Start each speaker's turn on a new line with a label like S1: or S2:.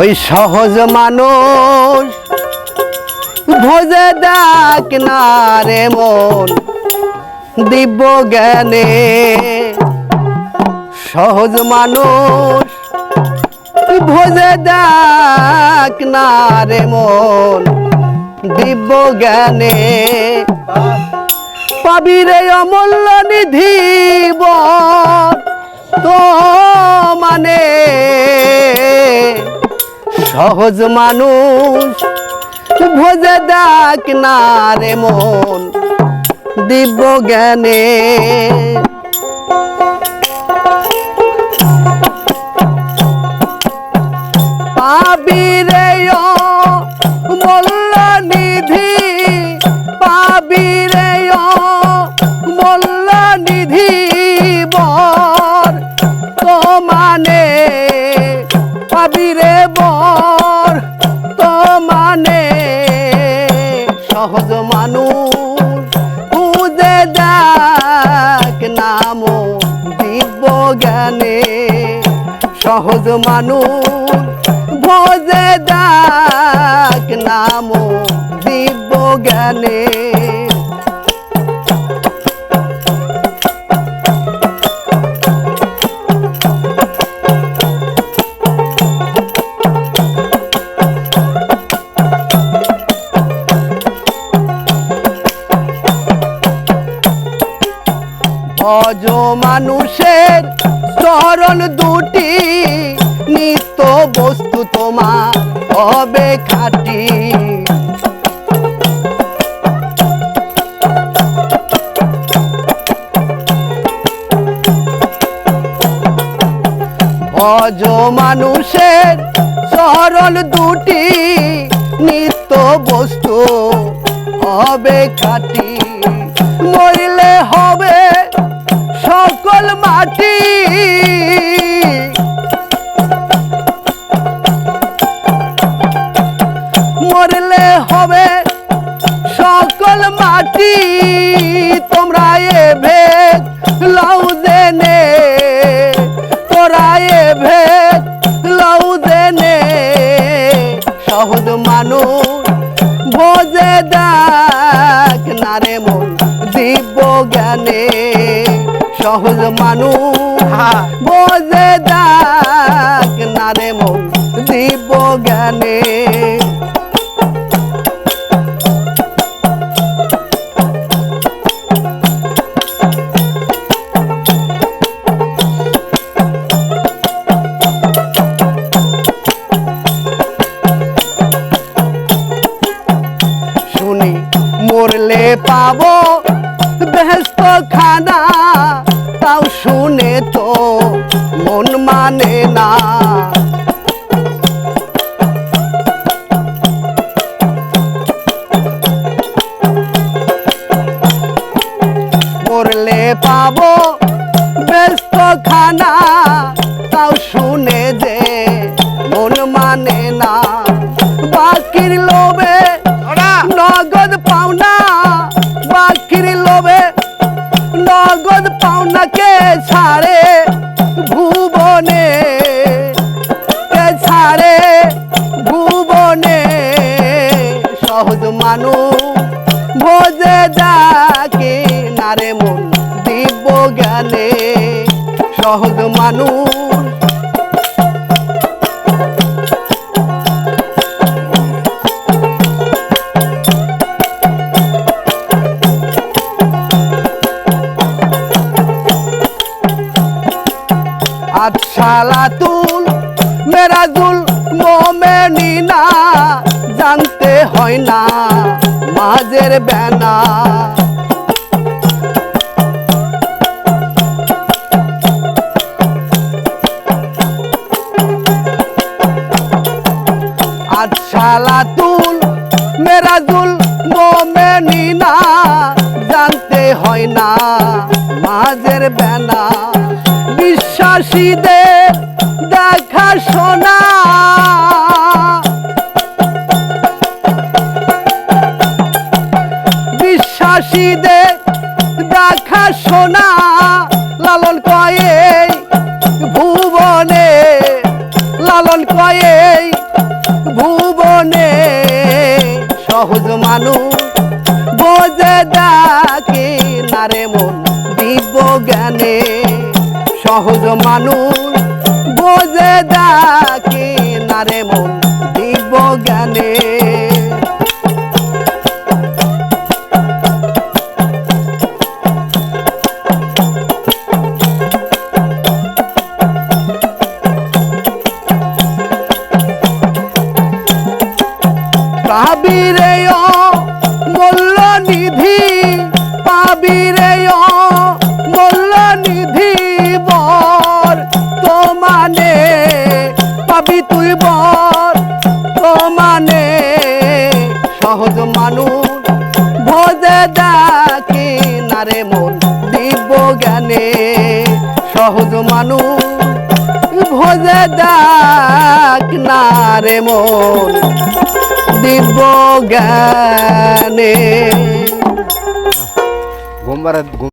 S1: ওই সহজ মানুষ ভোজে দেখ না রে মন, দিব্য জ্ঞানে। সহজ মানুষ ভোজে দেখ না রে মন, দিব্য জ্ঞানে। পাবি রে অমূল্য নিধি তো মানে সহজ মানুষ ভোজে দেখ না রে মন দিব্য জ্ঞানে। পাবি রে পাবি রে বর, তো মানে সহজ মানুষ। খুঁজে দেখ নাম দিব্য জ্ঞানে। সহজ মানুষ ভোজে দেখ নাম দিব্য জ্ঞানে। মানুষের চরণ দুটি, নিত্য বস্তু তোমার হবে খাটি অজ মানুষের চরণ দুটি, নিত্য বস্তু হবে খাটি মাটি। মরলে হবে সকল মাটি। তোমরা এ ভেদ লাউ দেনে তোরা এ ভেদ লাউ দেনে সহজ মানুষ ভোজে দেখ নারে মন দিব্য জ্ঞানে। সহজ মানুষ বোঝে দেখ নারে মন দিব্য জ্ঞানে। শুনি মরলে পাবো বেহস্ত খানা শুনে তো মন মানে না। পাওনাকে ছাড়ে ভুবনে? কে ছাড়ে ভুবনে? সহজ মানুষ ভোজে ডাকে নারে মন দিব্য জ্ঞানে। সহজ মানুষ মেরাজুল মোমেনিনা জানতে হয় না মাঝের বেনা। আচ্ছালাতুল মেরাজুল মোমেনিনা জানতে হয় না মাঝের বেনা। বিশ্বাসীদের সোনা। বিশ্বাসীদের দেখা সোনা, লালন কয়ে ভুবনে, লালন কয়ে ভুবনে। সহজ মানুষ বোঝে ডাকে, নারে মন দিব্য জ্ঞানে। সহজ মানুষ বোঝে ডাকে নারে মন দিব জ্ঞানে। নারে মন দিব্য জ্ঞানে। সহজ মানুষ ভোজে ডাক নারে মন দিব্য জ্ঞানে।
S2: ঘুমবার